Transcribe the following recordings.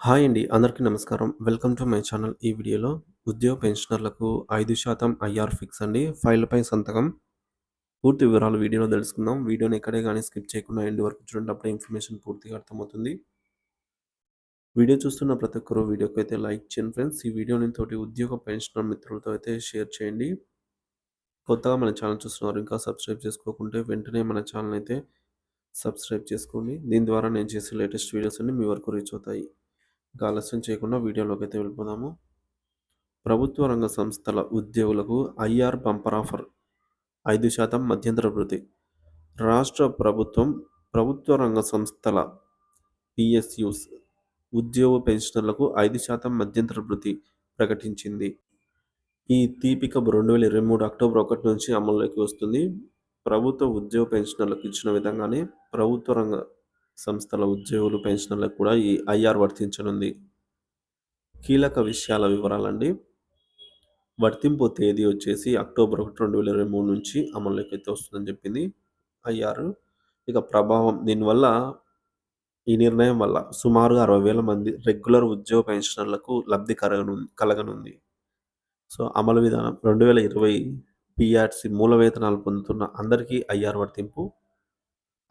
Hi అండి. అందరికీ నమస్కారం. Welcome to my channel. ఈ వీడియోలో ఉద్యోగ పెన్షనర్లకు ఐదు శాతం ఐఆర్ ఫిక్స్ అండి. ఫైల్‌పై సంతకం. పూర్తి వివరాలు వీడియోలో తెలుసుకుందాం. వీడియోని ఎక్కడే కానీ స్కిప్ చేయకుండా ఎండ్ వరకు చూడండి. అప్పుడే ఇన్ఫర్మేషన్ పూర్తిగా అర్థమవుతుంది. వీడియో చూస్తున్న ప్రతి ఒక్కరు వీడియోకి అయితే లైక్ చేయండి ఫ్రెండ్స్. ఈ వీడియోని తోటి ఉద్యోగ పెన్షనర్ మిత్రులతో అయితే షేర్ చేయండి. కొత్తగా మన ఛానల్ చూస్తున్నారు ఇంకా సబ్స్క్రైబ్ చేసుకోకుంటే వెంటనే మన ఛానల్ అయితే సబ్స్క్రైబ్ చేసుకోండి. దీని ద్వారా నేను చేసే లేటెస్ట్ వీడియోస్ అన్ని మీ వరకు రీచ్ అవుతాయి. ఇంకా ఆలస్యం చేయకుండా వీడియోలోకి అయితే వెళ్ళిపోదాము. ప్రభుత్వ రంగ సంస్థల ఉద్యోగులకు ఐఆర్ బంపర్ ఆఫర్ ఐదు శాతం మధ్యంతర వృద్ధి రాష్ట్ర ప్రభుత్వం ప్రభుత్వ రంగ సంస్థల పిఎస్యుస్ ఉద్యోగ పెన్షనర్లకు ఐదు శాతం మధ్యంతర వృద్ధి ప్రకటించింది. ఈ తీపికబ్ రెండు వేల ఇరవై మూడు అక్టోబర్ ఒకటి నుంచి అమల్లోకి వస్తుంది. ప్రభుత్వ ఉద్యోగ పెన్షనర్లకు ఇచ్చిన విధంగానే ప్రభుత్వ రంగ సంస్థల ఉద్యోగులు పెన్షనర్లకు కూడా ఈ ఐఆర్ వర్తించనుంది. కీలక విషయాల వివరాలండి. వర్తింపు తేదీ వచ్చేసి అక్టోబర్ 1, 2023 నుంచి అమల్లోకి అయితే వస్తుందని చెప్పింది ఐఆర్. ఇక ప్రభావం దీనివల్ల ఈ నిర్ణయం వల్ల సుమారుగా 60,000 మంది రెగ్యులర్ ఉద్యోగ పెన్షనర్లకు లబ్ధి కలగను కలగనుంది. సో, అమలు విధానం 2020 పీఆర్సీ మూల వేతనాలు పొందుతున్న అందరికీ ఐఆర్ వర్తింపు.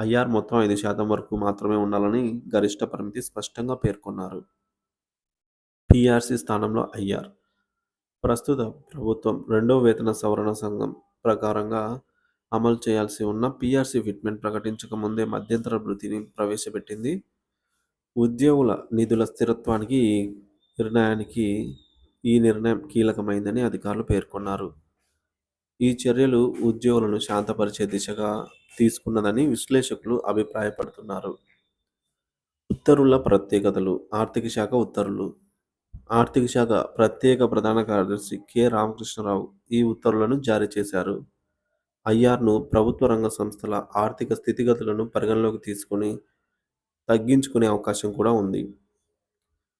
ఐఆర్ మొత్తం ఐదు శాతం వరకు మాత్రమే ఉండాలని గరిష్ట పరిమితి స్పష్టంగా పేర్కొన్నారు. పీఆర్సీ స్థానంలో ఐఆర్. ప్రస్తుత ప్రభుత్వం రెండో వేతన సవరణ సంఘం ప్రకారంగా అమలు చేయాల్సి ఉన్న పిఆర్సి ఫిట్మెంట్ ప్రకటించక ముందే మధ్యంతర వృత్తిని ప్రవేశపెట్టింది. ఉద్యోగుల నిధుల స్థిరత్వానికి నిర్ణయానికి ఈ నిర్ణయం కీలకమైందని అధికారులు పేర్కొన్నారు. ఈ చర్యలు ఉద్యోగులను శాంతపరిచే దిశగా తీసుకున్నదని విశ్లేషకులు అభిప్రాయపడుతున్నారు. ఉత్తర్వుల ప్రత్యేకతలు ఆర్థిక శాఖ ఉత్తర్వులు ఆర్థిక శాఖ ప్రత్యేక ప్రధాన కార్యదర్శి కె. రామకృష్ణరావు ఈ ఉత్తర్వులను జారీ చేశారు. ఐఆర్‌ను ప్రభుత్వ రంగ సంస్థల ఆర్థిక స్థితిగతులను పరిగణలోకి తీసుకొని తగ్గించుకునే అవకాశం కూడా ఉంది.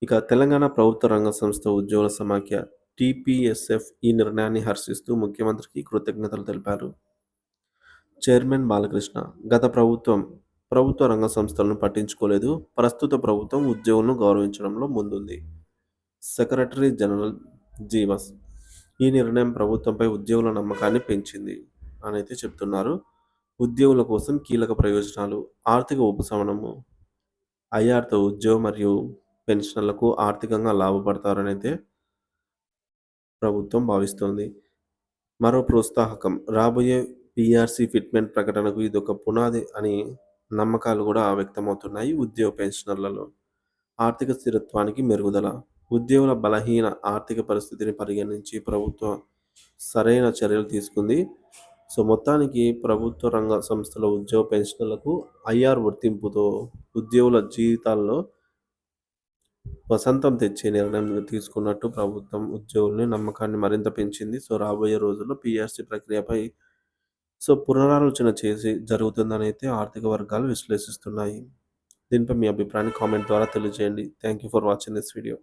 ఇక తెలంగాణ ప్రభుత్వ రంగ సంస్థ ఉద్యోగుల సమాఖ్య టీపీఎస్ఎఫ్ ఈ నిర్ణయాన్ని హర్షిస్తూ ముఖ్యమంత్రికి కృతజ్ఞతలు తెలిపారు. చైర్మన్ బాలకృష్ణ గత ప్రభుత్వం ప్రభుత్వ రంగ సంస్థలను పట్టించుకోలేదు. ప్రస్తుత ప్రభుత్వం ఉద్యోగులను గౌరవించడంలో ముందుంది. సెక్రటరీ జనరల్ జీవస్ ఈ నిర్ణయం ప్రభుత్వంపై ఉద్యోగుల నమ్మకాన్ని పెంచింది అని అయితే చెప్తున్నారు. ఉద్యోగుల కోసం కీలక ప్రయోజనాలు ఆర్థిక ఉపశమనము ఐఆర్‌తో ఉద్యోగం మరియు పెన్షనర్లకు ఆర్థికంగా లాభపడతారనైతే ప్రభుత్వం భావిస్తోంది. మరో ప్రోత్సాహకం రాబోయే పీఆర్సీ ఫిట్మెంట్ ప్రకటనకు ఇదొక పునాది అని నమ్మకాలు కూడా వ్యక్తమవుతున్నాయి ఉద్యోగ పెన్షనర్లలో. ఆర్థిక స్థిరత్వానికి మెరుగుదల ఉద్యోగుల బలహీన ఆర్థిక పరిస్థితిని పరిగణించి ప్రభుత్వం సరైన చర్యలు తీసుకుంది. సో, మొత్తానికి ప్రభుత్వ రంగ సంస్థల ఉద్యోగ పెన్షనర్లకు ఐఆర్ వర్తింపుతో ఉద్యోగుల జీవితాల్లో వసంతం తెచ్చే నిర్ణయం తీసుకున్నట్టు ప్రభుత్వం ఉద్యోగుల్ని నమ్మకాన్ని మరింత పెంచింది. సో, రాబోయే రోజుల్లో పిఆర్సీ ప్రక్రియపై సో, పునరాలోచన చేసి జరుగుతుందని అయితే ఆర్థిక వర్గాలు విశ్లేషిస్తున్నాయి. దీనిపై మీ అభిప్రాయాన్ని కామెంట్ ద్వారా తెలియజేయండి. Thank you for watching this video.